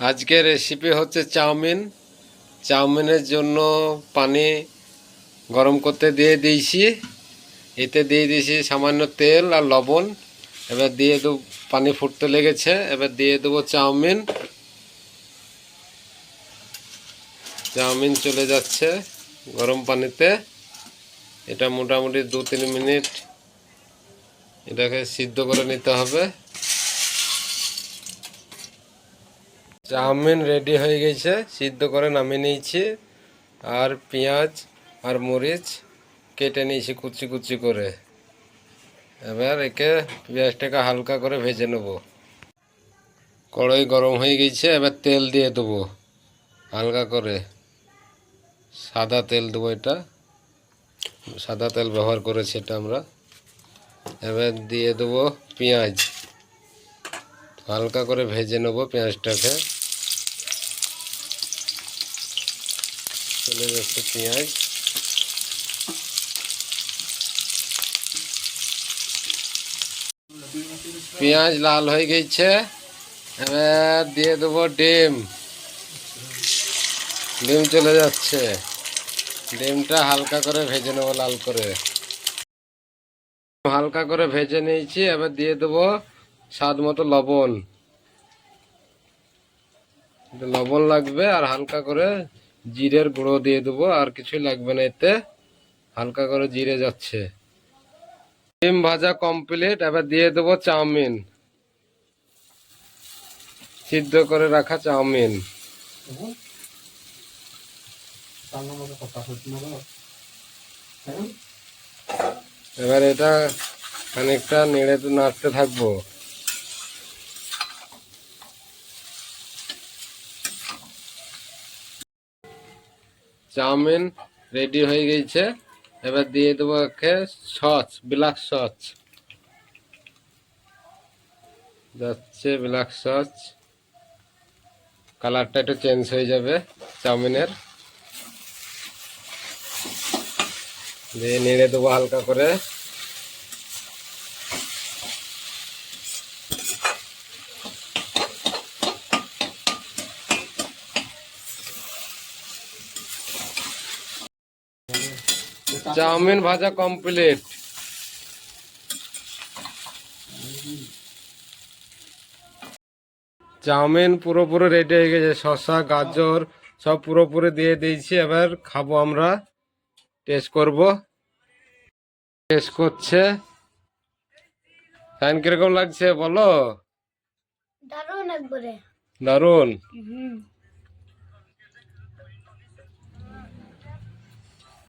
আজকে রেসিপি হচ্ছে চাউমিন। চাউমিনের জন্য পানি গরম করতে দিয়ে দিয়েছি। এতে দিয়ে দিয়েছি সামান্য তেল আর লবণ। এবার দিয়ে দেবো, পানি ফুটতে লেগেছে। এবার দিয়ে দেবো চাউমিন। চাউমিন চলে যাচ্ছে গরম পানিতে। এটা মোটামুটি দু তিন মিনিট এটাকে সিদ্ধ করে নিতে হবে। চাউমিন রেডি হয়ে গেছে, সিদ্ধ করে নামিয়ে নিয়েছি। আর পেঁয়াজ আর মরিচ কেটে নিয়েছি কুচি কুচি করে। এবার একে পেঁয়াজটাকে হালকা করে ভেজে নেব। কড়াই গরম হয়ে গেছে, এবার তেল দিয়ে দেবো হালকা করে। সাদা তেল দেবো এটা। সাদা তেল ব্যবহার করেছি এটা আমরা। এবার দিয়ে দেবো পেঁয়াজ। হালকা করে ভেজে নেব পেঁয়াজটাকে। চলে যাচ্ছে পেঁয়াজ। পেঁয়াজ লাল হয়ে গেছে। এবার দিয়ে দেবো ডিম। ডিম চলে যাচ্ছে। ডিমটা হালকা করে ভেজে নেব লাল করে। হালকা করে ভেজে নিয়েছি। এবার দিয়ে দেবো স্বাদ মতো লবণ। লবণ লাগবে আর হালকা করে জিরের গুঁড়ো দিয়ে দেবো আর কিছুই লাগবে না এতে। হালকা করে জিরে যাচ্ছে। ডিম ভাজা কমপ্লিট এবার দিয়ে দেবো চাউমিন। সিদ্ধ করে রাখা চাউমিন। এবার এটা খানিকটা নেড়ে তো নাড়তে থাকব। চাউমিন রেডি হয়ে গেছে। এবার দিয়ে দেবো একে সস ব্ল্যাক সস যাচ্ছে ব্ল্যাক সস কালারটা একটু চেঞ্জ হয়ে যাবে চাউমিনের। দিয়ে নেড়ে দেবো হালকা করে। চাউমিন ভাজা কমপ্লিট চাউমিন পুরোপুরি রেডি হয়ে গেছে। শসা গাজর সব পুরোপুরি দিয়ে দিয়েছি। এবার খাব আমরা। টেস্ট করব। টেস্ট করছে। ফ্যান কীরকম লাগছে বলো? দারুণ একবারে। দারুণ হুম।